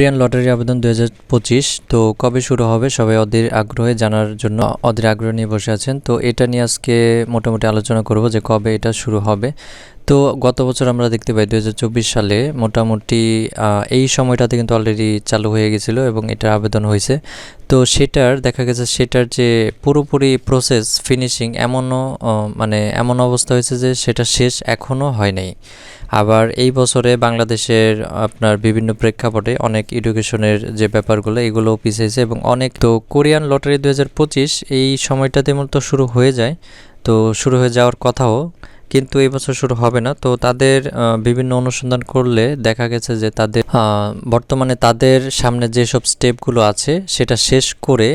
Korean lottery আবেদন পঁচিশ, তো কবে শুরু হবে সবাই অধীর আগ্রহে জানার জন্য অধীর আগ্রহ নিয়ে বসে আছেন। তো এটা নিয়ে আজকে মোটামুটি আলোচনা করব যে কবে এটা শুরু হবে। তো গত বছর আমরা দেখতে পাই দু হাজার চব্বিশ সালে মোটামুটি এই সময়টাতে কিন্তু অলরেডি চালু হয়ে গেছিল এবং এটা আবেদন হয়েছে। তো সেটার, দেখা গেছে সেটার যে পুরোপুরি প্রসেস ফিনিশিং এমনও মানে এমন অবস্থা হয়েছে যে সেটা শেষ এখনও হয় নাই। আবার এই বছরে বাংলাদেশের আপনার বিভিন্ন প্রেক্ষাপটে অনেক এডুকেশনের যে ব্যাপারগুলো এগুলো পিছিয়েছে এবং অনেক, তো কোরিয়ান লটারি দু হাজার পঁচিশ এই সময়টাতে মূলত শুরু হয়ে যায়। তো শুরু হয়ে যাওয়ার কথাও কিন্তু এই বছর শুরু হবে না। তো তাদের বিভিন্ন অনুসন্ধান করলে দেখা গেছে যে তাদের বর্তমানে তাদের সামনে যেসব স্টেপগুলো আছে, সেটা শেষ করে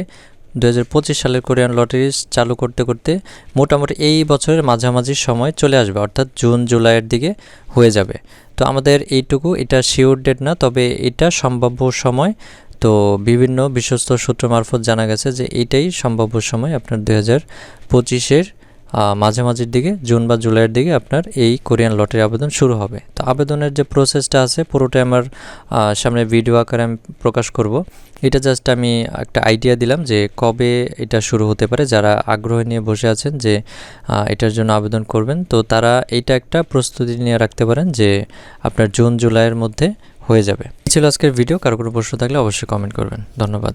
দু হাজার পঁচিশ সালের কোরিয়ান লটারি চালু করতে করতে মোটামুটি এই বছরের মাঝামাঝি সময় চলে আসবে, অর্থাৎ জুন, জুলাইয়ের দিকে হয়ে যাবে। তো আমাদের এইটুকু, এটা শিওর ডেট না, তবে এটা সম্ভাব্য সময়। তো বিভিন্ন বিশ্বস্ত সূত্র মারফত জানা গেছে যে এটাই সম্ভাব্য সময় আপনার দু হাজার পঁচিশের মাঝামাঝির দিকে জুন বা জুলাইয়ের দিকে আপনার এই কোরিয়ান লটারি আবেদন শুরু হবে। তো আবেদনের যে প্রসেসটা আছে, পুরোটাই আমার সামনে ভিডিও আকারে আমি প্রকাশ করব। এটা জাস্ট আমি একটা আইডিয়া দিলাম যে কবে এটা শুরু হতে পারে। যারা আগ্রহ নিয়ে বসে আছেন যে এটার জন্য আবেদন করবেন, তো তারা এইটা একটা প্রস্তুতি নিয়ে রাখতে পারেন যে আপনার জুন, জুলাইয়ের মধ্যে হয়ে যাবে। ছিল আজকের ভিডিও কারও কোনো প্রশ্ন থাকলে অবশ্যই কমেন্ট করবেন। ধন্যবাদ।